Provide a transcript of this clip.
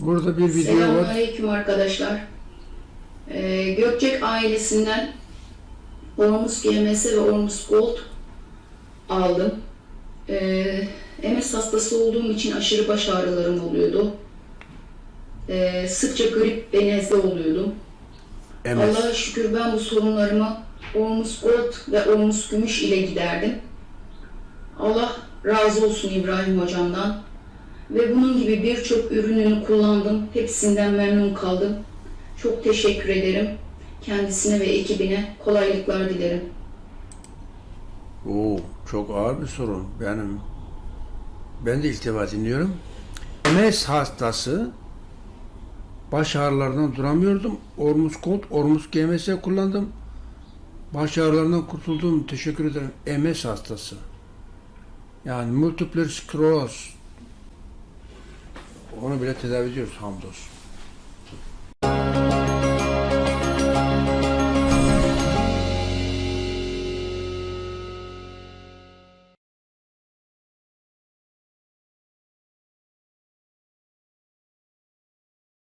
Burada bir video var. Selamünaleyküm arkadaşlar. Ee, Gökçek ailesinden Ormus GMS ve Ormus Gold aldım. Ee, MS hastası olduğum için aşırı baş ağrılarım oluyordu. Ee, sıkça grip ve nezle oluyordum. MS. Allah'a şükür ben bu sorunlarımı Ormus Gold ve Ormus Gümüş ile giderdim. Allah razı olsun İbrahim hocamdan. Ve bunun gibi birçok ürününü kullandım. Hepsinden memnun kaldım. Çok teşekkür ederim. Kendisine ve ekibine kolaylıklar dilerim. Oo, çok ağır bir sorun. Benim ben de ilk defa dinliyorum. MS hastası baş ağrılarından duramıyordum. Ormus Gold, Ormus GMS kullandım. Baş ağrılarından kurtuldum. Teşekkür ederim. MS hastası. Yani multiple skleroz. Onu bile tedavi ediyoruz hamdolsun.